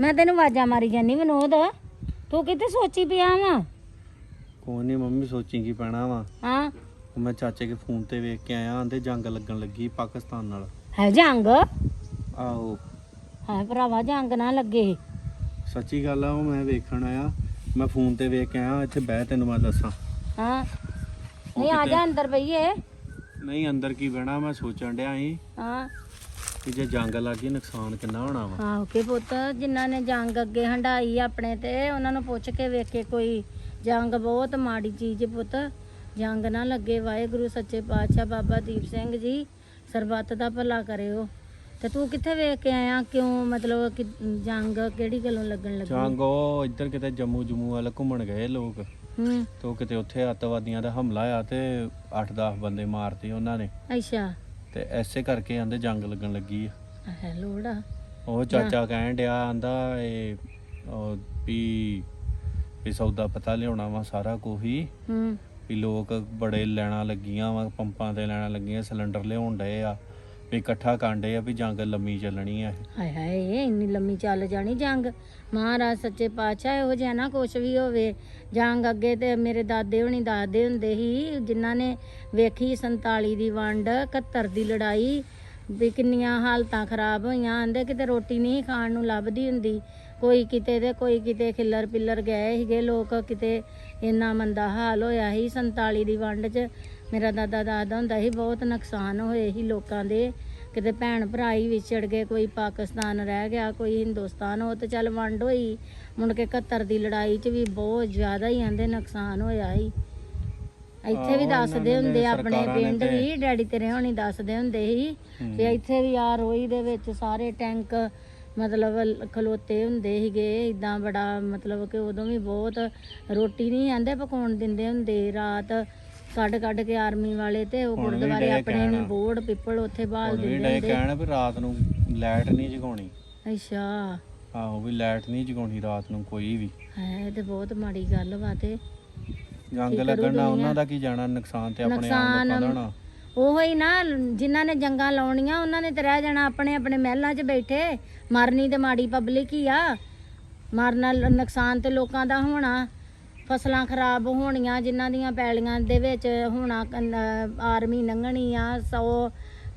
ਮੈਂ ਤੈਨੂੰ ਆਵਾਜ਼ਾਂ ਮਾਰੀ ਜਾਨੀ ਵਿਨੋਦ। ਤੂੰ ਕਿੱਥੇ ਸੋਚੀ ਪਿਆ ਵਾ? ਕੋਈ ਨਹੀਂ ਮੰਮੀ ਸੋਚੀ ਕੀ ਪੈਣਾ ਵਾ। ਹਾਂ। ਮੈਂ ਚਾਚੇ ਕੇ ਫੋਨ ਤੇ ਵੇਖ ਕੇ ਆਇਆ ਆਂਦੇ ਜੰਗ ਲੱਗਣ ਲੱਗੀ ਪਾਕਿਸਤਾਨ ਨਾਲ। ਹੈ ਜੰਗ? ਆਹੋ। ਹਾਂ ਭਰਾਵਾ ਜੰਗ ਨਾ ਲੱਗੇ। ਸੱਚੀ ਗੱਲ ਆ ਉਹ ਮੈਂ ਵੇਖਣ ਆਇਆ। ਮੈਂ ਫੋਨ ਤੇ ਵੇਖ ਕੇ ਆਇਆ ਇੱਥੇ ਬਹਿ ਤੈਨੂੰ ਮੈਂ ਦੱਸਾਂ। ਹਾਂ। ਨਹੀਂ ਆ ਜਾ ਅੰਦਰ ਬਈਏ। ਨਹੀਂ ਅੰਦਰ ਕੀ ਬਹਿਣਾ ਮੈਂ ਸੋਚਣ ਡਿਆ ਸੀ ਹਾਂ। ਕਿ ਜੇ ਜੰਗ ਲੱਗ ਗਈ ਨੁਕਸਾਨ ਕਿੰਨਾ ਹੋਣਾ ਵਾ। ਆਹੋ ਕੇ ਪੁੱਤ ਜਿਨ੍ਹਾਂ ਨੇ ਜੰਗ ਅੱਗੇ ਹੰਡਾਈ ਆਪਣੇ ਤੇ ਉਹਨਾਂ ਨੂੰ ਪੁੱਛ ਕੇ ਵੇਖੇ ਕੋਈ ਜੰਗ ਬਹੁਤ ਮਾੜੀ ਚੀਜ਼ ਪੁੱਤ। ਜੰਗ ਨਾ ਲੱਗੇ ਵਾਹਿਗੁਰੂ ਸੱਚੇ ਪਾਤਸ਼ਾਹ ਬਾਬਾ ਦੀਪ ਸਿੰਘ ਜੀ ਸਰਬੱਤ ਦਾ ਭਲਾ ਕਰਿਓ। ਤੇ ਤੂੰ ਕਿੱਥੇ ਵੇਖ ਕੇ ਆਇਆ? ਕਿਉਂ ਮਤਲਬ ਕਿ ਜੰਗ ਕਿਹੜੀ ਗੱਲੋਂ ਲੱਗਣ ਲੱਗੀ? ਜੰਗ ਉਹ ਇੱਧਰ ਕਿਤੇ ਜੰਮੂ ਜੰਮੂ ਵੱਲ ਘੁੰਮਣ ਗਏ ਲੋਕ। ਹੂੰ। ਤੇ ਉਹ ਕਿਤੇ ਉੱਥੇ ਅੱਤਵਾਦੀਆਂ ਦਾ ਹਮਲਾ ਆ ਤੇ 8-10 ਬੰਦੇ ਮਾਰਤੇ ਉਹਨਾਂ ਨੇ। ਅੱਛਾ। ਤੇ ਐਸੇ ਕਰਕੇ ਆਂਦੇ ਜੰਗ ਲੱਗਣ ਲੱਗੀ ਆ। ਹੈ ਲੋੜਾ ਉਹ ਚਾਚਾ ਕਹਿਣ ਡਿਆ ਆਂਦਾ ਇਹ ਉਹ ਵੀ ਵੀ ਸੌਦਾ ਪਤਾ ਲਿਆਉਣਾ ਵਾ ਸਾਰਾ ਕੋਹੀ ਹੂੰ। ਵੀ ਲੋਕ ਬੜੇ ਲੈਣਾ ਲੱਗੀਆਂ ਵਾ ਪੰਪਾਂ ਤੇ ਲੈਣਾ ਲੱਗੀਆਂ ਸਿਲੰਡਰ ਲਿਆਉਣ ਡਏ ਆ। ਵੀ ਇਕੱਠਾ ਕਾਂਡੇ ਆ ਵੀ ਜੰਗ ਲੰਮੀ ਚੱਲਣੀ ਆ ਇਹ। ਹਾਏ ਹਾਏ ਇੰਨੀ ਲੰਮੀ ਚੱਲ ਜਾਣੀ ਜੰਗ। ਮਹਾਰਾਜ ਸੱਚੇ ਪਾਤਸ਼ਾਹ, ਇਹੋ ਜਿਹਾ ਨਾ ਕੁਛ ਵੀ ਹੋਵੇ। ਜੰਗ ਅੱਗੇ ਤੇ ਮੇਰੇ ਦਾਦੇ ਹੁਣੀ ਦੱਸਦੇ ਹੁੰਦੇ ਸੀ ਜਿਨ੍ਹਾਂ ਨੇ ਵੇਖੀ 47 ਦੀ ਵੰਡ 71 ਦੀ ਲੜਾਈ, ਵੀ ਕਿੰਨੀਆਂ ਹਾਲਤਾਂ ਖਰਾਬ ਹੋਈਆਂ। ਆਂਦੇ ਕਿਤੇ ਰੋਟੀ ਨਹੀਂ ਖਾਣ ਨੂੰ ਲੱਭਦੀ ਹੁੰਦੀ। ਕੋਈ ਕਿਤੇ ਤੇ ਕੋਈ ਕਿਤੇ ਖਿੱਲਰ ਪਿੱਲਰ ਗਏ ਸੀਗੇ। ਲੋਕ ਕਿਤੇ ਇੰਨਾ ਮੰਦਾ ਹਾਲ ਹੋਇਆ ਸੀ 47 ਦੀ ਵੰਡ 'ਚ। ਮੇਰਾ ਦਾਦਾ ਦੱਸਦਾ ਹੁੰਦਾ ਸੀ ਬਹੁਤ ਨੁਕਸਾਨ ਹੋਏ ਸੀ ਲੋਕਾਂ ਦੇ। ਕਿਤੇ ਭੈਣ ਭਰਾ ਹੀ ਵਿਛੜ ਗਏ ਕੋਈ ਪਾਕਿਸਤਾਨ ਰਹਿ ਗਿਆ ਕੋਈ ਹਿੰਦੁਸਤਾਨ ਉਹ ਤੇ ਚੱਲ ਵੰਡ ਹੋਈ। ਮੁੜ ਕੇ 71 ਦੀ ਲੜਾਈ 'ਚ ਵੀ ਬਹੁਤ ਜ਼ਿਆਦਾ ਹੀ ਆਂਦੇ ਨੁਕਸਾਨ ਹੋਇਆ ਸੀ। ਇੱਥੇ ਵੀ ਦੱਸਦੇ ਹੁੰਦੇ ਆਪਣੇ ਪਿੰਡ ਵੀ ਡੈਡੀ ਤੇਰੇ ਹੋਣੀ ਦੱਸਦੇ ਹੁੰਦੇ ਸੀ। ਵੀ ਇੱਥੇ ਵੀ ਆ ਰੋਈ ਦੇ ਵਿੱਚ ਸਾਰੇ ਟੈਂਕ ਮਤਲਬ ਖਲੋਤੇ ਹੁੰਦੇ ਸੀਗੇ। ਇਦਾਂ ਬੜਾ ਮਤਲਬ ਕਿ ਉਦੋਂ ਵੀ ਬਹੁਤ ਰੋਟੀ ਨਹੀਂ ਆਂਦੇ ਪਕਾਉਣ ਦਿੰਦੇ ਹੁੰਦੇ ਰਾਤ। ਕੱਢ ਕੱਢ ਕੇ ਆਰਮੀ ਵਾਲੇ ਤੇ ਉਹ ਹੁਣ ਵੀ ਗੁਰਦੁਆਰੇ ਆਪਣੇ ਕਹਿਣ। ਨੂੰ ਬੋੜ ਪਿੱਪਲ ਉੱਥੇ ਬਾਲ ਹੁਣ ਵੀ ਦਿੰਦੇ ਡੇ ਹੁੰਦੇ। ਕਹਿਣ ਵੀ ਰਾਤ ਨੂੰ ਲਾਈਟ ਨਹੀਂ ਜਗਾਉਣੀ। ਅੱਛਾ। ਆਹੋ ਵੀ ਲਾਈਟ ਨਹੀਂ ਜਗਾਉਣੀ ਰਾਤ ਨੂੰ ਕੋਈ ਵੀ। ਹੈ ਤੇ ਬਹੁਤ ਮਾੜੀ ਗੱਲ ਵਾ ਤੇ। ਜੰਗ ਲੱਗਣ ਨਾਲ? ਉਹਨਾਂ ਦਾ ਕੀ ਜਾਣਾ ਨੁਕਸਾਨ ਤੇ ਆਪਣੇ ਆਪ ਲੋਕਾਂ ਦਾ ਹੋਣਾ। ਉਹੋ ਹੀ ਨਾ ਜਿਨ੍ਹਾਂ ਨੇ ਜੰਗਾਂ ਲਾਉਣੀਆਂ ਉਹਨਾਂ ਨੇ ਤੇ ਰਹਿ ਜਾਣਾ ਆਪਣੇ ਆਪਣੇ ਮਹਿਲਾਂ 'ਚ ਬੈਠੇ। ਮਰਨੀ ਤੇ ਮਾੜੀ ਪਬਲਿਕ ਹੀ ਆ। ਮਰਨਾ ਲ- ਨੁਕਸਾਨ ਤੇ ਲੋਕਾਂ ਦਾ ਹੋਣਾ। ਫਸਲਾਂ ਖਰਾਬ ਹੋਣੀਆਂ ਜਿਨ੍ਹਾਂ ਦੀਆਂ ਪੈਲੀਆਂ ਦੇ ਵਿੱਚ ਹੋਣਾ ਆਰਮੀ ਲੰਘਣੀ ਆ ਸੌ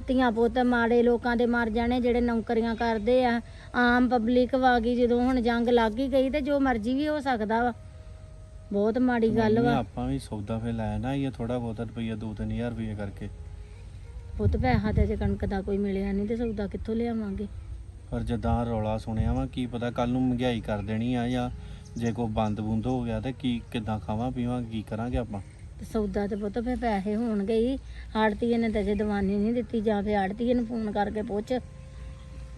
ਧੀਆਂ ਪੁੱਤ ਮਾੜੇ ਲੋਕਾਂ ਦੇ ਮਰ ਜਾਣੇ ਜਿਹੜੇ ਨੌਕਰੀਆਂ ਕਰਦੇ ਆ। ਆਮ ਪਬਲਿਕ ਵਾਗੀ ਜਦੋਂ ਹੁਣ ਜੰਗ ਲੱਗ ਹੀ ਗਈ ਤੇ ਜੋ ਮਰਜ਼ੀ ਵੀ ਹੋ ਸਕਦਾ ਵਾ। ਬਹੁਤ ਮਾੜੀ ਗੱਲ ਵਾ। ਆਪਾਂ ਵੀ ਸੌਦਾ ਫੇ ਲਾਇਆ ਨਾ ਇਹ ਥੋੜਾ ਬਹੁਤਾ ਰੁਪਈਆ 2-3000 ਰੁਪਈਆ ਕਰਕੇ। ਪੁੱਤ ਪੈਸਾ ਤੇ ਜੇ ਕਣਕ ਦਾ ਕੋਈ ਮਿਲਿਆ ਨਹੀਂ ਤੇ ਸੌਦਾ ਕਿੱਥੋਂ ਲਿਆਵਾਂਗੇ? ਪਰ ਜਦਾਂ ਰੌਲਾ ਸੁਣਿਆ ਵਾ ਕੀ ਪਤਾ ਕੱਲ ਨੂੰ ਮਹਿੰਗਾਈ ਕਰ ਦੇਣੀ ਆ ਜਾਂ ਜੇ ਕੋਈ ਬੰਦ ਬੁੰਦ ਹੋ ਗਿਆ ਤੇ ਕੀ ਕਿਦਾਂ ਖਾਵਾਂ ਪੀਵਾਂਗੇ ਕੀ ਕਰਾਂਗੇ ਆਪਾਂ? ਤੇ ਸੌਦਾ ਤੇ ਪੁੱਤ ਫੇ ਪੈਸੇ ਹੋਣਗੇ ਹੀ ਆੜਤੀਏ ਨੇ ਤਾਂ ਜੇ ਦਵਾਨੀ ਨਹੀਂ ਦਿੱਤੀ ਜਾਂ ਫੇ ਆੜਤੀਏ ਨੂੰ ਫੋਨ ਕਰਕੇ ਪੁੱਛ।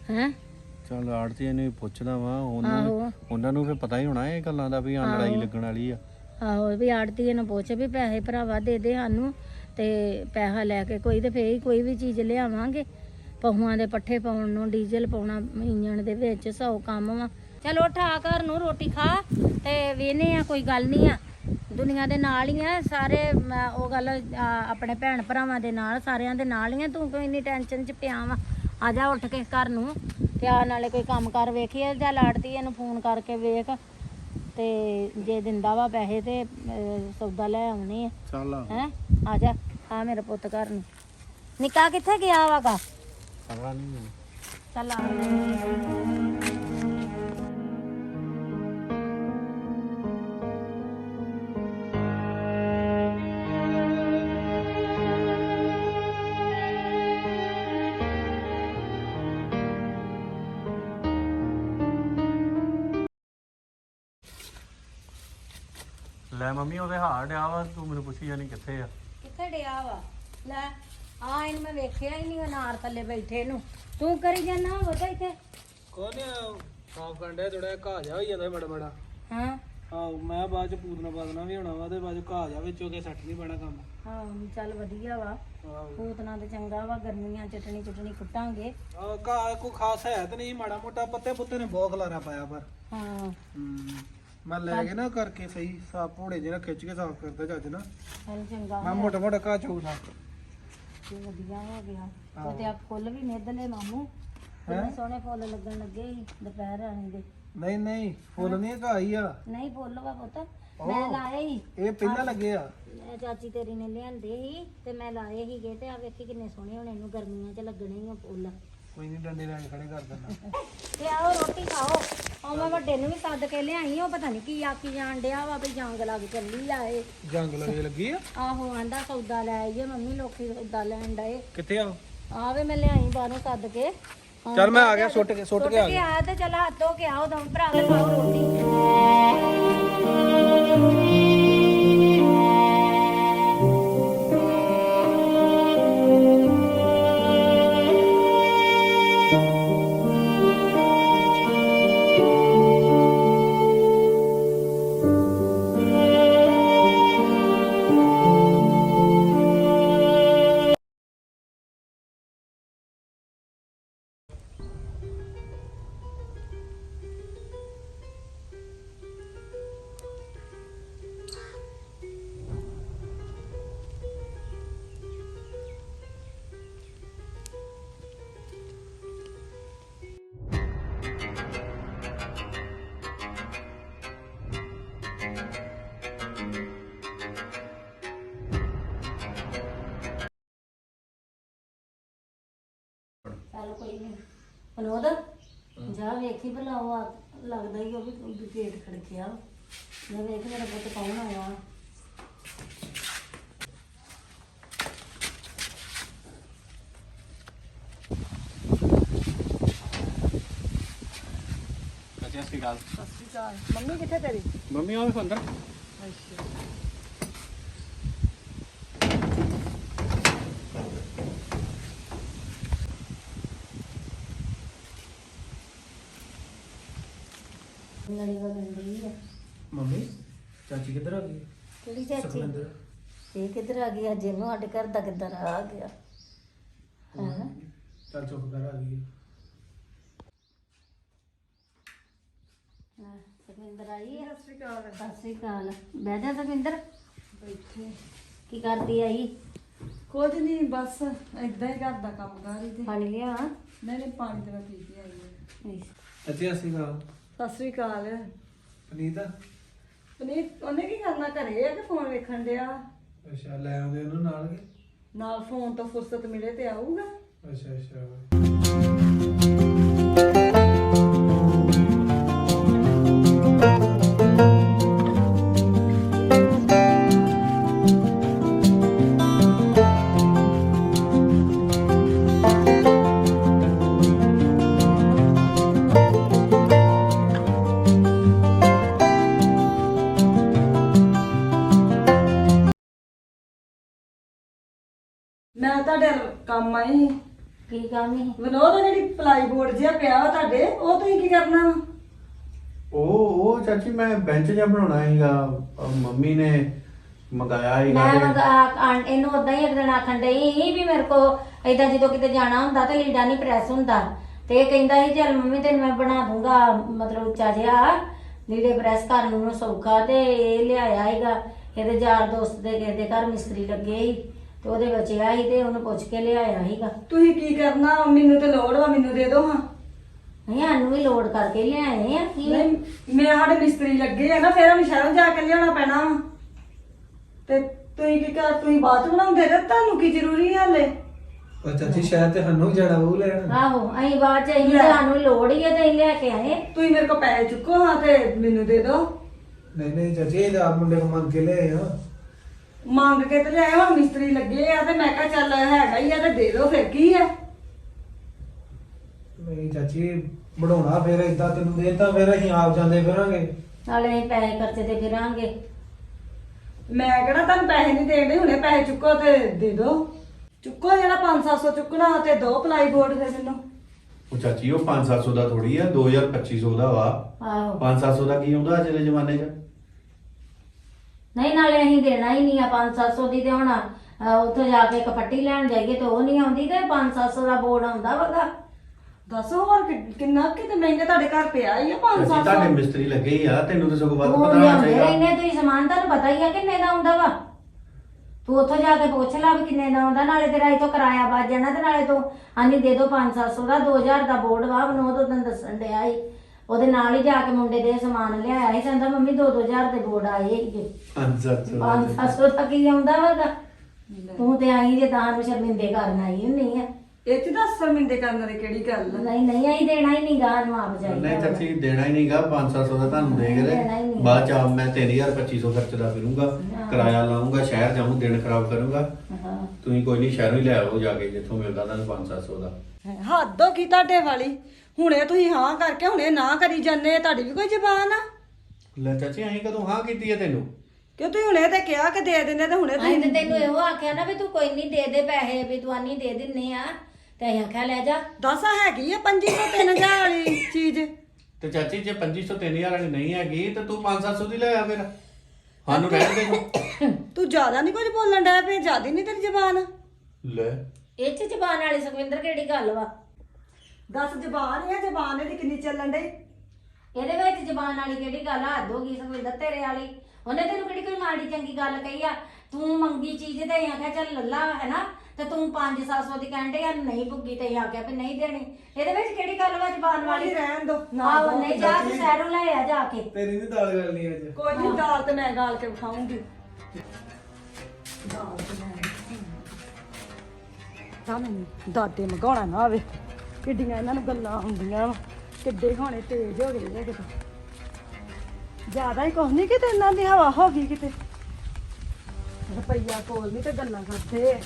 ਹੈ? ਚਲ ਆੜਤੀ ਨੂੰ ਵੀ ਪੁੱਛਦਾ ਵਾ ਉਹਨਾਂ ਆਹੋ। ਉਹਨਾਂ ਨੂੰ ਫੇ ਪਤਾ ਹੀ ਹੋਣਾ ਇਹ ਗੱਲਾਂ ਦਾ ਵੀ ਆ ਲੜਾਈ ਆਹੋ। ਲੱਗਣ ਵਾਲੀ ਆ। ਆਹੋ ਵੀ ਆੜਤੀਏ ਨੂੰ ਪੁੱਛ ਵੀ ਪੈਸੇ ਭਰਾਵਾ ਦੇ ਦੇ ਸਾਨੂੰ ਤੇ ਪੈਸਾ ਲੈ ਕੇ ਕੋਈ ਤੇ ਫੇ ਹੀ ਕੋਈ ਵੀ ਚੀਜ਼ ਲਿਆਵਾਂਗੇ। ਪਹੂਆਂ ਦੇ ਪੱਠੇ ਪਾਉਣ ਨੂੰ ਡੀਜ਼ਲ ਪਾਉਣਾ ਇੰਜਣ ਦੇ ਵਿੱਚ ਸੌ ਕੰਮ ਵਾ। ਚਲੋ ਠਾ ਘਰ ਨੂੰ ਰੋਟੀ ਖਾ ਤੇ ਵੇਨੇ ਆ ਕੋਈ ਗੱਲ ਨਹੀਂ ਆ। ਦੁਨੀਆ ਦੇ ਨਾਲ ਹੀ ਆ ਸਾਰੇ ਉਹ ਗੱਲ ਆ, ਆਪਣੇ ਭੈਣ ਭਰਾਵਾਂ ਦੇ ਨਾਲ ਸਾਰਿਆਂ ਦੇ ਨਾਲ ਹੀ ਆ। ਤੂੰ ਕੋਈ ਇੰਨੀ ਟੈਨਸ਼ਨ ਚ ਪਿਆ ਵਾ? ਆ ਜਾ ਉੱਠ ਕੇ ਘਰ ਨੂੰ ਤੇ ਆ ਨਾਲੇ ਕੋਈ ਕੰਮ ਕਰ ਵੇਖੀਏ ਜਾਂ ਲਾੜਤੀ ਇਹਨੂੰ ਫੋਨ ਕਰਕੇ ਵੇਖ ਤੇ ਜੇ ਦਿੰਦਾ ਵਾ ਪੈਸੇ ਤੇ ਸੌਦਾ ਲੈ ਆਉਣੇ ਆ। ਚੱਲ ਆ। ਹੈ? ਆ ਜਾ ਆ ਮੇਰਾ ਪੁੱਤ ਘਰ ਨੂੰ। ਨਿੱਕਾ ਕਿੱਥੇ ਗਿਆ ਵਾਗਾ? ਪਤਾ ਨਹੀਂ ਚੱਲ ਆ। ਲੈ ਮੰਮੀ ਉਹਦੇ ਹਾਰ ਆ ਵਾ ਤੂੰ ਮੈਨੂੰ ਪੁੱਛੀ ਜਾਨੀ ਕਿੱਥੇ ਆ? ਕਿੱਥੇ ਡਿਆ ਵਾ? ਲੈ ਆ ਇਹਨੂੰ ਮੈਂ ਵੇਖਿਆ ਹੀ ਨਹੀਂ ਅਨਾਰ ਥੱਲੇ ਬੈਠੇ ਨੂੰ ਤੂੰ ਕਰੀ ਜਾਣਾ ਵਗਾ ਇੱਥੇ? ਕੋਨੇ ਸਾਫ਼ ਕੰਡਿਆ ਥੋੜਾ ਘਾ ਜਾ ਹੋਈ ਜਾਂਦਾ ਬੜਾ ਬੜਾ ਹਾਂ। ਆਹ ਮੈਂ ਬਾਅਦ ਚ ਪੂਤਨਾ ਪਾਦਨਾ ਵੀ ਹੋਣਾ ਵਾ ਤੇ ਬਾਅਦ ਚ ਘਾ ਜਾ ਵਿੱਚੋਂ ਕੇ ਸੱਟ ਨਹੀਂ ਪੈਣਾ ਕੰਮ। ਹਾਂ ਚੱਲ ਵਧੀਆ ਵਾ। ਆਹ। ਪੂਤਨਾ ਤੇ ਚੰਗਾ ਵਾ ਗਰਮੀਆਂ ਚਟਣੀ ਚਟਣੀ ਕੁੱਟਾਂਗੇ। ਆਹ ਘਾ ਕੋ ਖਾਸ ਹੈ ਤੇ ਨਹੀਂ ਮਾੜਾ ਮੋਟਾ ਪੱਤੇ ਪੁੱਤੇ ਨੇ ਬਹੁਤ ਖਲਾਰਾ ਪਾਇਆ ਪਰ। ਹਾਂ। ਹੂੰ। ਮੈਂ ਲੈ ਕੇ ਨਾ ਕਰਕੇ ਸਹੀ ਸਾਫ਼ ਭੋੜੇ ਜਿਹੇ ਨਾਲ ਖਿੱਚ ਕੇ ਸਾਫ਼ ਕਰਦਾ ਚੱਜ ਨਾ ਚੱਲ ਚੰਗਾ ਮੈਂ ਮੋਟਾ ਮੋਟਾ ਘਾ ਚੂਨਾ ਤੇ ਵਧੀਆ ਹੋ ਗਿਆ। ਤੇ ਤੇ ਆ ਫੁੱਲ ਵੀ ਨਿੱਧ ਲੈ ਮਾਮੂ। ਕਿੰਨੇ ਸੋਹਣੇ ਫੁੱਲ ਲੱਗਣ ਲੱਗੇ ਸੀ ਦੁਪਹਿਰ ਆਣੇ ਦੇ। ਨਹੀਂ ਨਹੀਂ ਫੁੱਲ ਨਹੀਂ ਘਾਈ ਆ। ਨਹੀਂ ਫੁੱਲ ਵਾ ਪੁੱਤ। ਮੈਂ ਲਾਏ ਸੀ। ਇਹ ਪਹਿਲਾਂ ਲੱਗੇ ਆ। ਮੈਂ ਚਾਚੀ ਤੇਰੀ ਨੇ ਲਿਆਂਦੇ ਸੀ ਤੇ ਮੈਂ ਲਾਏ ਸੀਗੇ ਤੇ ਆ ਵੇਖੀ ਕਿੰਨੇ ਸੋਹਣੇ ਹੋਣੇ ਇਹਨੂੰ ਗਰਮੀਆਂ 'ਚ ਲੱਗਣੇ ਹੀ ਆ ਫੁੱਲ। ਕੋਈ ਨਹੀਂ ਡੰਡੇ ਲੈ ਕੇ ਖੜੇ ਕਰ ਦਿੰਦਾ। ਤੇ ਆਓ ਰੋਟੀ ਖਾਓ। ਉਹ ਮੈਂ ਵੱਡੇ ਨੂੰ ਵੀ ਸੱਦ ਕੇ ਲਿਆਈ ਉਹ ਪਤਾ ਨਹੀਂ ਕੀ ਆਖੀ ਜਾਣ ਡਿਆ ਵਾ ਵੀ ਜੰਗ ਲੱਗ ਚੱਲੀ ਆ ਇਹ। ਜੰਗ ਲਗੇ ਲੱਗੀ ਆ? ਆਹੋ ਆਂਦਾ ਸੌਦਾ ਲੈ ਆਈਏ ਮੰਮੀ ਲੋਕੀ ਸੌਦਾ ਲੈਣ ਡਏ। ਕਿੱਥੇ ਆ ਆਵੇ ਮੈਂ ਲਿਆਈ ਬਾਹਰੋਂ ਸੱਦ ਕੇ। ਚੱਲ ਮੈਂ ਆ ਗਿਆ ਸੁੱਟ ਕੇ ਸੁੱਟ ਕੇ ਆ ਗਿਆ। ਤੇ ਚਲ ਹੱਥ ਕੇ ਆਓ ਦਮ ਭਰਾ ਕੇ ਖਾਓ ਰੋਟੀ। ਚੱਲ ਕੋਈ ਨਹੀਂ ਅਨੋਦ ਜਾ ਵੇਖੀ ਭਲਾ ਉਹ ਆ- ਲੱਗਦਾ ਹੀ ਉਹ ਵੀ ਵੀ ਗੇਟ ਖੜਕਿਆ ਮੈਂ ਵੇਖ ਮੇਰਾ ਪੁੱਤ ਕੌਣ ਆਇਆ। ਅੱਛਾ ਸ੍ਰੀ ਅਕਾਲ। ਮੰਮੀ ਕਿੱਥੇ ਤੇਰੀ? ਮੰਮੀ ਆਵੇ ਅੰਦਰ। ਲੜੀ ਵਗੰਦੀ ਹੈ ਮੰਮੀ ਚਾਚੀ ਕਿੱਧਰ ਆ ਗਈ ਕਿਹੜੀ ਚਾਚੀ। ਸੁਖਵਿੰਦਰ ਇਹ ਕਿੱਧਰ ਆ ਗਿਆ ਜਿਹਨੂੰ ਸਾਡੇ ਘਰ ਦਾ ਕਿੱਧਰ ਆ ਗਿਆ? ਹਾਂ? ਚੱਲ ਚੁੱਪ ਕਰ ਆ ਗਈ ਸੁਖਵਿੰਦਰ ਆਈ ਹੈ ਸਤਿ ਸ਼੍ਰੀ ਅਕਾਲ। ਸਤਿ ਸ਼੍ਰੀ ਅਕਾਲ। ਬਹਿ ਜਾ ਸੁਖਵਿੰਦਰ ਬੈਠੇ ਕੀ ਕਰਦੀ ਆਈ? ਕੁਝ ਨਹੀਂ ਬਸ ਏਦਾਂ ਹੀ ਘਰ ਦਾ ਕੰਮ ਕਰ ਰਹੀ ਤੇ ਪਾਣੀ ਲਿਆ? ਨਹੀਂ ਨਹੀਂ ਪਾਣੀ ਤੇ ਮੈਂ ਪੀ ਕੇ ਆਈ ਹਾਂ ਅੱਛਾ। ਅਸੀਂ ਕਾ ਸਤਿ ਸ੍ਰੀ ਅਕਾਲ। ਪਨੀਤਾ? ਪਨੀਤ ਉਹਨੇ ਕੀ ਕਰਨਾ ਘਰੇ? ਆ ਕਿ ਫੋਨ ਵੇਖਣ ਡਿਆ ਅੱਛਾ ਲੈ ਆਉਂਦੇ ਉਹਨੂੰ ਨਾਲ ਕੇ? ਨਾਲ ਫੋਨ ਤੋਂ ਫੁਰਸਤ ਮਿਲੇ ਤੇ ਆਊਗਾ? ਅੱਛਾ ਅੱਛਾ। ਵਿਨੋਦ ਉਹ ਜਿਹੜੀ ਪਲਾਈ ਬੋਰਡ ਜਿਹਾ ਪਿਆ ਵਾ ਤੁਹਾਡੇ ਉਹ ਤੁਸੀਂ ਕੀ ਕਰਨਾ ਵਾ? ਉਹ ਉਹ ਚਾਚੀ ਮੈਂ ਬੈਂਚ ਜਿਹਾ ਬਣਾਉਣਾ ਅਹ ਮੰਮੀ ਨੇ ਮੰਗਾਇਆ ਸੀਗਾ ਮੈਂ ਤੇ- ਆਂ- ਇਹਨੂੰ ਉਦਾਂ ਹੀ ਇੱਕ ਦਿਨ ਆਖਣ ਡਈ ਸੀ ਵੀ ਮੇਰੇ ਕੋ ਏਦਾਂ ਜਦੋਂ ਕਿਤੇ ਜਾਣਾ ਹੁੰਦਾ ਤੇ ਲੀੜਾ ਨਹੀਂ ਪ੍ਰੈਸ ਹੁੰਦਾ। ਤੇ ਇਹ ਕਹਿੰਦਾ ਸੀ ਚੱਲ ਮੰਮੀ ਤੈਨੂੰ ਮੈਂ ਬਣਾ ਦੂੰਗਾ ਮਤਲਬ ਉੱਚਾ ਜਿਹਾ ਲੀੜੇ ਪ੍ਰੈਸ ਕਰਨ ਨੂੰ ਸੌਖਾ ਤੇ ਇਹ ਲਿਆਇਆ ਸੀਗਾ। ਇਹਦੇ ਯਾਰ ਦੋਸਤ ਦੇ ਕਿਸੇ ਦੇ ਘਰ ਮਿਸਤਰੀ ਲੱਗੇ ਸੀ। ਤੇ ਉਹਦੇ ਬਚਿਆ ਸੀ ਤੇ ਉਹਨੂੰ ਪੁੱਛ ਕੇ ਲਿਆਇਆ ਸੀਗਾ। ਤੁਸੀਂ ਕੀ ਕਰਨਾ? ਮੈਨੂੰ ਤੇ ਲੋੜ ਵਾ ਮੈਨੂੰ ਦੇ ਦਿਓ ਹਾਂ। ਨਹੀਂ ਸਾਨੂੰ ਵੀ ਲੋਡ ਕਰਕੇ ਲਿਆਏ ਆ ਕੀ? ਨਹੀਂ ਮੈਂ ਸਾਡੇ ਮਿਸਤਰੀ ਲੱਗੇ ਆ ਨਾ ਫਿਰ ਉਹਨੂੰ ਸ਼ਹਿਰੋਂ ਜਾ ਕੇ ਲਿਆਉਣਾ ਪੈਣਾ ਵਾ। ਤੇ ਤੁਸੀਂ ਕੀ ਕਰ ਤੁਸੀਂ ਬਾਅਦ ਚ ਬਣਾਉਂਦੇ ਤੇ ਤੁਹਾਨੂੰ ਕੀ ਜ਼ਰੂਰੀ ਹੈ ਹਲੇ? ਉਹ ਚਾਚੀ ਸ਼ਾਇਦ ਤੇ ਸਾਨੂੰ ਜਾਣਾ ਉਹ ਲੈਣ। ਆਹੋ ਅਸੀਂ ਬਾਅਦ ਚ ਅਸੀਂ ਸਾਨੂੰ ਵੀ ਲੋੜ ਹੀ ਹੈ ਤੇ ਅਸੀਂ ਲੈ ਕੇ ਆਏ। ਤੁਸੀਂ ਮੇਰੇ ਕੋਲ ਪੈਸੇ ਚੁੱਕੋ ਹਾਂ ਤੇ ਮੈਨੂੰ ਦੇ ਦਿਓ। ਨਹੀਂ ਨਹੀਂ ਚਾਚੀ ਇਹ ਤਾਂ ਆਪ ਮੁੰਡੇ ਨੂੰ ਮੰਗ ਕੇ ਲਿਆਏ ਆ। ਮੰਗ ਕੇ ਤੇ ਲਿਆਏ ਹੁਣ ਮਿਸਤਰੀ ਲੱਗੇ ਆ ਤੇ ਮੈਂ ਕਿਹਾ ਚੱਲ ਹੈਗਾ ਹੀ ਆ ਤੇ ਦੇ ਦਿਓ ਫਿਰ ਕੀ ਆ। ਨਹੀਂ ਚਾਚੀ ਬਣਾਉਣਾ ਫਿਰ ਇਦਾਂ ਤੈਨੂੰ ਦੇਤਾ ਫਿਰ ਅਸੀਂ ਆਪ ਜਾਂਦੇ ਫਿਰਾਂਗੇ। ਨਾਲੇ ਅਸੀਂ ਪੈਸੇ ਖਰਚੇ ਤੇ ਫਿਰਾਂਗੇ। ਮੈਂ ਕਿਹੜਾ ਤੁਹਾਨੂੰ ਪੈਸੇ ਨਹੀਂ ਦੇਣੇ ਹੁਣੇ ਪੈਸੇ ਚੁੱਕੋ ਤੇ ਦੇ ਦਿਓ। ਚੁੱਕੋ ਜਿਹੜਾ 5-700 ਚੁੱਕਣਾ ਤੇ ਦੋ ਪਲਾਈ ਬੋਰਡ ਦੇ ਮੈਨੂੰ। ਉਹ ਚਾਚੀ ਉਹ 5-700 ਦਾ ਥੋੜੀ ਆ 2000-2500 ਦਾ ਵਾ। ਆਹੋ। 5-700 ਦਾ ਕੀ ਹੁੰਦਾ ਅੱਜ ਦੇ ਜ਼ਮਾਨੇ 'ਚ? ਨਹੀਂ ਨਾਲੇ ਅਸੀਂ ਦੇਣਾ ਹੀ ਨਹੀਂ ਆ 5-700 ਦੀ ਤੇ ਹੁਣ ਅਹ, ਉੱਥੇ ਜਾ ਕੇ ਇੱਕ ਪੱਟੀ ਲੈਣ ਜਾਈਏ ਤੇ ਉਹ ਨਹੀਂ ਆਉਂਦੀ ਤੇ 5-700 ਦਾ ਬੋਰਡ ਆਉਂਦਾ ਵਗਾ। ਦੱਸੋ ਹੋਰ ਕਿ- ਕਿੰਨਾ ਕਿਤੇ ਮਹਿੰਗਾ ਤੁਹਾਡੇ ਘਰ ਪਿਆ ਹੀ ਆ ਚਾਚੀ ਤੁਹਾਡੇ 5-700 ਮਿਸਤਰੀ ਲੱਗੇ ਹੀ ਆ ਤੈਨੂੰ ਤਾਂ ਸਗੋਂ ਵੱਧ ਉਹ ਪਤਾ ਹੋਣਾ ਲਿਆਉਂਦੇ ਚਾਹੀਦਾ। ਰਹਿੰਦੇ ਤੁਸੀਂ ਸਮਾਨ ਤੁਹਾਨੂੰ ਪਤਾ ਹੀ ਆ ਕਿੰਨੇ ਦਾ ਆਉਂਦਾ ਵਾ। ਤੂੰ ਉੱਥੋਂ ਜਾ ਕੇ ਪੁੱਛ ਲੈ ਵੀ ਕਿੰਨੇ ਦਾ ਆਉਂਦਾ ਨਾਲੇ ਤੇਰਾ ਇਥੋਂ ਕਿਰਾਇਆ ਬਚ ਜਾਣਾ ਤੇ ਨਾਲੇ ਤੂੰ ਆਨੀ ਦੇ ਦੋ 5-700 ਦਾ 2000 ਦਾ ਬੋਰਡ ਵਾ ਬਨੋ ਤੋਂ ਤੈਨੂੰ ਦੱਸਣ ਡਿਆ ਸੀ ਉਹਦੇ ਨਾਲ ਹੀ ਜਾ ਕੇ ਮੁੰਡੇ ਦੇ ਸਮਾਨ ਲਿਆਇਆ ਸੀ। ਕਹਿੰਦਾ ਮੰਮੀ 2-2000 ਦੇ ਬੋਰਡ ਆਏ ਸੀਗੇ ਅੱਛਾ ਸੱਤ ਸੌ ਤੱਕ ਹੀ ਆਉਂਦਾ ਵਾਗਾ ਤੂੰ ਤੇ ਆਈ ਜੇ ਤਾਂ ਨੂੰ ਸ਼ਰਮਿੰਦੇ ਕਰਨ ਆਈ ਹੁੰਨੀ ਆ। ਇਹ ਚ ਦੱਸ ਸ਼ਰਮਿੰਦੇ ਕਰਨ ਵਾਲੀ ਕਿਹੜੀ ਗੱਲ ਆ? ਨਹੀਂ ਨਹੀਂ ਆਈ ਦੇਣਾ ਹੀ ਨਹੀਂ ਗਾ ਨੂੰ ਆਪ ਜਾਈ ਨਹੀਂ ਚਾਚੀ ਦੇਣਾ ਹੀ ਨਹੀਂਗਾ 5-700 ਦਾ ਤੁਹਾਨੂੰ ਦੇ ਕੇ ਦੇਣਾ ਹੀ ਦੇ। ਬਾਅਦ ਚ ਆਪ ਮੈਂ 3250 ਖਰਚਦਾ ਫਿਰੂੰਗਾ ਕਿਰਾਇਆ ਲਾਉਂਗਾ ਸ਼ਹਿਰ ਜਾਊਂ ਦਿਨ ਖਰਾਬ ਕਰੂੰਗਾ। ਹਾਂ। ਤੁਸੀਂ ਕੋਈ ਨਹੀਂ ਸ਼ਹਿਰੋਂ ਹੀ ਲੈ ਆਓ ਜਾ ਕੇ ਜਿੱਥੋਂ ਮਿਲਦਾ ਤੁਹਾਨੂੰ 5-700 ਦਾ। ਹੱਦੋਂ ਕੀ ਤੁਹਾਡੇ ਵਾਲੀ। ਹੁਣੇ ਤੁਸੀਂ ਹਾਂ ਕਰਕੇ ਹੁਣੇ ਨਾ ਕਰੀ ਜਾਂਦੇ ਤੁਹਾਡੀ ਵੀ ਕੋਈ ਜ਼ਬਾਨ ਆ? ਲੈ ਚਾਚੀ ਅਸੀਂ ਕਦੋਂ ਹਾਂ ਕੀਤੀ ਹੈ ਤੈਨੂੰ? ਕਿ ਤੁਸੀਂ ਹੁਣੇ ਤੇ ਕਿਹਾ ਕਿ ਦੇ ਦਿੰਦੇ ਤੇ ਹੁਣੇ ਅਸੀਂ ਤੇ ਤੁਸੀਂ ਤੈਨੂੰ ਇਹੋ ਆਖਿਆ ਨਾ ਵੀ ਤੂੰ ਕੋਈ ਨਹੀਂ ਦੇ ਦੇ ਪੈਸੇ ਵੀ ਤੂੰ ਆਨੀ ਦੇ ਦਿੰਨੇ ਆ। ਤੇ ਅਸੀਂ ਆਖਿਆ ਲੈ ਜਾ। ਦੱਸ ਹੈਗੀ ਆ 2500 3000 ਵਾਲੀ ਚੀਜ਼। ਤੇ ਚਾਚੀ ਜੇ 2500 3000 ਵਾਲੀ ਨਹੀਂ ਹੈਗੀ ਤੇ ਤੂੰ 5-700 ਦੀ ਲੈ ਆ ਫਿਰ। ਸਾਨੂੰ ਰਹਿਣ ਦੇ ਤੂੰ। ਜ਼ਿਆਦਾ ਨਹੀਂ ਕੁਝ ਬੋਲਣ ਡਿਆ ਪਿਆ ਜ਼ਿਆਦਾ ਨਹੀਂ ਤੇਰੀ ਜ਼ਬਾਨ। ਲੈ। ਇਹ ਚ ਜ਼ਬਾਨ ਵਾਲੀ ਸੁਖਵਿੰਦਰ ਕਿਹੜੀ ਗੱਲ ਵਾ? ਦੱਸ ਜ਼ਬਾਨ ਹੈ ਜ਼ਬਾਨ ਇਹਦੀ ਕਿੰਨੀ ਚੱਲਣ ਡਈ? ਇਹਦੇ ਵਿੱਚ ਜ਼ਬਾਨ ਵਾਲੀ ਕਿਹੜੀ ਗੱਲ ਆ? ਹੱਦ ਹੋ ਗਈ ਸੁਖਵਿੰਦਰ ਤੇਰੇ ਵਾਲੀ। ਉਹਨੇ ਤੈਨੂੰ ਕਿਹੜੀ ਕੋਈ ਮਾੜੀ ਚੰਗੀ ਗੱਲ ਕਹੀ ਆ? ਤੂੰ ਮੰਗੀ ਚੀਜ਼ ਤੇ ਅਸੀਂ ਆਖਿਆ ਚੱਲ ਲੱਲਾ ਹੈ ਨਾ? ਤੇ ਤੂੰ 5-700 ਦੀ ਕਹਿੰਦੇ ਆ ਨਹੀਂ ਭੁੱਗੀ ਤੇ ਅਸੀਂ ਆਖਿਆ ਵੀ ਨਹੀਂ ਦੇਣੀ। ਇਹਦੇ ਵਿੱਚ ਕਿਹੜੀ ਗੱਲ ਵਾ ਜ਼ਬਾਨ ਵਾਲੀ? ਰਹਿਣ ਦੋ। ਆਹੋ ਨਹੀਂ ਜਾ ਤੂੰ ਸੈਰੋਂ ਲੈ ਆ ਜਾ ਕੇ। ਤੇਰੀ ਨਹੀਂ ਦਾਲ ਗੱਲ ਨਹੀਂ ਅੱਜ। ਕੋਈ ਨਹੀਂ ਦਾਲ ਤੇ ਮੈਂ ਗਾਲ ਕੇ ਵਿਖਾਉਂਗੀ। ਦਾਲ ਤੇ ਮੈਂ ਤਾਂ ਮੈਨੂੰ ਦਾਦੇ ਮਗਾਉਣਾ ਨਾ ਆਵੇ। ਕਿੱਡੀਆਂ ਇਹਨਾਂ ਨੂੰ ਗੱਲਾਂ ਹੁੰਦੀਆਂ ਵਾ। ਕਿੱਡੇ ਹੋਣੇ ਤੇਜ਼ ਹੋ ਗਏ ਨੇ ਕਿਤੇ। ਜ਼ਿਆਦਾ ਹੀ ਕੁਛ ਨਹੀਂ ਕਿਤੇ ਇਹਨਾਂ ਦੀ ਹਵਾ ਹੋ ਗਈ ਕਿਤੇ। ਰੁਪਈਆ ਕੋਲ ਨਹੀਂ ਤੇ ਗੱਲਾਂ ਕਰਦੇ।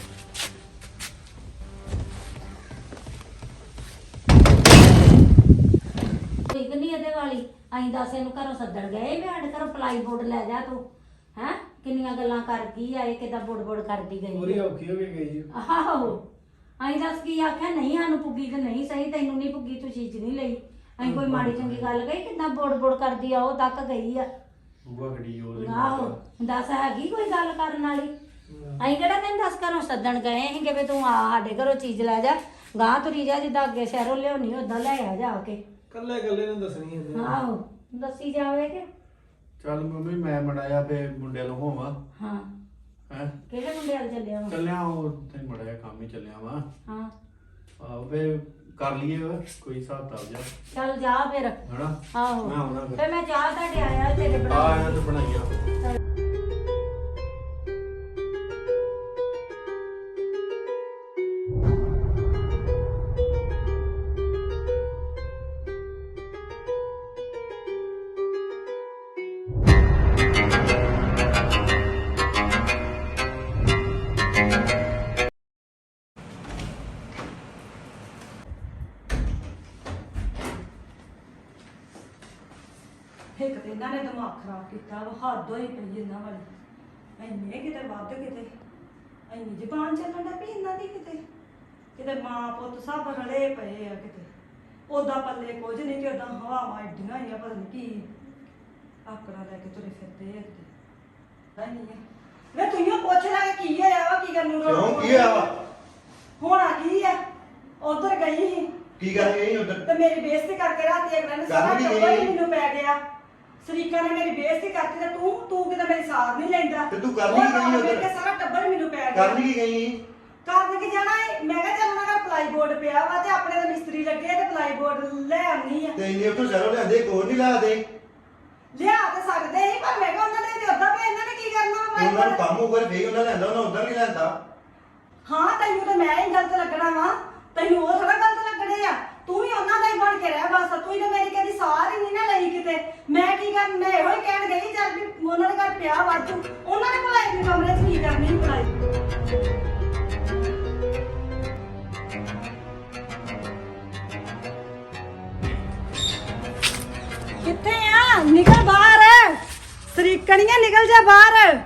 ਵਾਲੀ। ਅਸੀਂ ਦੱਸ ਇਹਨੂੰ ਘਰੋਂ ਸੱਦਣ ਗਏ ਵੀ ਸਾਡੇ ਘਰੋਂ ਪਲਾਈ ਬੋਰਡ ਲੈ ਜਾ ਤੂੰ। ਹੈ? ਕਿੰਨੀਆਂ ਗੱਲਾਂ ਕਰ ਗਈ ਆ ਇਹ ਕਿਦਾਂ ਬੁੜ ਬੁੜ ਕਰਦੀ ਪੂਰੀ ਗਈ ਆ। ਔਖੀ ਹੋ ਕੇ ਗਈ ਆਹੋ। ਅਸੀਂ ਦੱਸ ਕੀ ਆਖਿਆ ਨਹੀਂ ਸਾਨੂੰ ਪੁੱਗੀ ਤੇ ਨਹੀਂ ਸਹੀ ਤੈਨੂੰ ਨਹੀਂ ਪੁੱਗੀ ਤੂੰ ਚੀਜ਼ ਨਹੀਂ ਲਈ। ਅਸੀਂ ਕੋਈ ਮਾੜੀ ਚੰਗੀ ਗੱਲ ਕਹੀ ਕਿਦਾਂ ਬੁੜ ਬੁੜ ਕਰਦੀ ਆ ਉਹ ਤੱਕ ਗਈ ਆ। ਬੂਆ ਖੜੀ ਹੋ ਆਹੋ। ਦੱਸ ਹੈਗੀ ਕੋਈ ਗੱਲ ਕਰਨ ਵਾਲੀ? ਅਸੀਂ ਕਿਹੜਾ ਤੈਨੂੰ ਦੱਸ ਘਰੋਂ ਸੱਦਣ ਗਏ ਸੀਗੇ ਵੀ ਤੂੰ ਆ ਸਾਡੇ ਘਰੋਂ ਚੀਜ਼ ਲੈ ਜਾ। ਗਾਂ ਤੁਰੀ ਜਾ ਜਿੱਦਾਂ ਅੱਗੇ ਸ਼ਹਿਰੋਂ ਲਿਆਉਣੀ ਉਦਾਂ ਲੈ ਆ ਜਾ ਕੇ। ਕੱਲੇ ਕੱਲੇ ਨੂੰ ਦੱਸਣੀ ਹੁੰਦੀ ਆਹੋ ਦੱਸੀ ਜਾਵੇ ਕਿ? ਚੱਲ ਮੰਮੀ ਮੈਂ ਮੜਾਇਆ ਫੇ ਮੁੰਡੇ ਨੂੰ ਹੋਵਾਂ। ਹਾਂ। ਹੈ? ਕਿਹੜੇ ਮੁੰਡੇ ਵਾਲ ਚੱਲਿਆ ਵਾ? ਚੱਲਿਆ ਉਹ ਤੇ ਮੜਾਇਆ ਕੰਮ ਹੀ ਚੱਲਿਆ ਵਾ। ਹਾਂ। ਆਹੋ ਫੇ ਕਰ ਲਈਏ ਕੋਈ ਹਿਸਾਬ ਤਾਂ ਜਾ ਚੱਲ ਜਾ ਫਿਰ। ਹਨਾ? ਆਹੋ। ਮੈਂ ਆਉਣਾ ਫਿਰ। ਫਿਰ ਮੈਂ ਚਾਹ ਤੁਹਾਡੇ ਆਇਆ ਤੇਰੇ ਆ ਬਣਾ ਆਇਆ ਤੇ ਬਣਾਈਆ ਇੱਕ ਤੇ ਇਹਨਾਂ ਨੇ ਦਿਮਾਗ ਖਰਾਬ ਕੀਤਾ ਵਾ ਹੱਦ ਹੋਈ ਪਈ ਇਹਨਾਂ ਵਾਲੀ ਇੰਨੇ ਕਿਤੇ ਵੱਧ ਕਿਤੇ ਇੰਨੀ ਜ਼ਬਾਨ ਚੱਲਣ ਦਾ ਵੀ ਇਹਨਾਂ ਦੀ ਕਿਤੇ ਕਿਤੇ ਮਾਂ ਪੁੱਤ ਸਭ ਰਲੇ ਪਏ ਆ ਕਿਤੇ ਉਹਦਾ ਪੱਲੇ ਕੁਝ ਨਹੀਂ ਕਿ ਉਹਦਾ ਹਵਾਵਾਂ ਐਡੀਆਂ ਹੀ ਆ ਪਤਾ ਨਹੀਂ ਕੀ ਆਕੜਾ ਲੈ ਕੇ ਤੁਰੇ ਫਿਰਦੇ ਆ ਕਿਤੇ ਪਤਾ ਨਹੀਂ ਵੇ ਤੂੰ ਪੁੱਛ ਲੈ ਕਿ ਕੀ ਹੋਇਆ ਵਾ ਕੀ ਕਰਨ ਨੂੰ ਕਿਉਂ? ਕੀ ਹੋਇਆ ਵਾ? ਹੋਣਾ ਕੀ ਆ। ਉਧਰ ਗਈ ਸੀ। ਕੀ ਗੱਲ ਗਈ ਉਧਰ? ਤੇ ਮੇਰੀ ਬੇਇੱਜ਼ਤੀ ਕਰਕੇ ਰਾਤੀ ਅਗਲੇ ਨੇ ਸਾਰਾ ਟੱਬਰ ਹੀ? ਮੈਨੂੰ ਪੈ ਗਿਆ। ਸਰੀਕਾ ਨੇ ਮੇਰੀ ਬੇਇੱਜ਼ਤੀ ਕਰਤੀ ਤੇ ਤੂੰ ਤੂੰ ਕਿਤੇ ਮੇਰੀ ਸਾਥ ਨਹੀਂ ਲੈਂਦਾ? ਤੇ ਤੂੰ ਕਰਨੀ ਉਹ ਕੀ ਗਈ ਨਾਲ ਉੱਧਰ? ਮਿਲ ਕੇ ਸਾਰਾ ਟੱਬਰ ਮੈਨੂੰ ਪੈ ਗਿਆ। ਕਰਨ ਕੀ ਗਈ? ਕਰਨ ਕੀ ਜਾਣਾ ਏ? ਮੈਂ ਕਿਹਾ ਚੱਲ ਉਹਨਾਂ ਦਾ ਪਲਾਈ ਬੋਰਡ ਪਿਆ ਵਾ ਤੇ ਆਪਣੇ ਦੇ ਮਿਸਤਰੀ ਲੱਗੇ ਆ ਤੇ ਪਲਾਈ ਬੋਰਡ ਲੈ ਆਉਣੀ ਆ। ਤੇ ਇੰਨੇ ਉੱਥੋਂ ਸ਼ਹਿਰੋਂ ਲਿਆਂਦੇ ਕੋਰ ਨਹੀਂ ਲਾ ਦੇ ਲਿਆ ਤੇ ਸਕਦੇ ਸੀ ਪਰ ਮੈਂ ਕਿਹਾ ਉਹਨਾਂ ਦੇ ਤੇ ਉਦਾਂ ਪਿਆ ਇਹਨਾਂ ਨੇ ਕੀ ਕਰਨਾ ਵਾ ਤੇ ਪਲਾਈ ਉਹਨਾਂ ਨੂੰ ਕੰਮ ਉਗਰ ਫੇਰ ਉਹਨਾਂ ਲੈਂਦਾ ਉਹਨਾਂ ਉਧਰ ਨਹੀਂ ਲੈਂਦਾ ਹਾਂ ਤੈਨੂੰ ਤੇ ਮੈਂ ਹੀ ਗਲਤ ਲੱਗਣਾ ਵਾ। ਤੈਨੂੰ ਉਹ ਥੋੜਾ ਗਲਤ ਲੱਗਣੇ ਆ। ਤੂੰ ਵੀ ਉਹਨਾਂ ਦਾ ਹੀ ਬਣ ਕੇ ਰਹਿ ਬਸ, ਤੂੰ ਤਾਂ ਮੇਰੀ ਕਦੀ ਸਾਰ ਹੀ ਨਹੀਂ ਨਾ ਲਈ ਕਿਤੇ। ਮੈਂ ਕੀ ਕਰ, ਮੈਂ ਇਹੋ ਹੀ ਕਹਿਣ ਗਈ ਚੱਲ ਵੀ ਉਹਨਾਂ ਦੇ ਘਰ ਪਿਆ ਵਾਧੂ ਉਹਨਾਂ ਨੇ ਭਲਾਈ ਦੇ ਕਮਰੇ 'ਚ ਕੀ ਕਰਨੀ ਭਲਾਈ ਕਿੱਥੇ ਆ? ਨਿਕਲ ਬਾਹਰ। ਸਰੀਕਣੀਆਂ ਨਿਕਲ ਜਾ ਬਾਹਰ।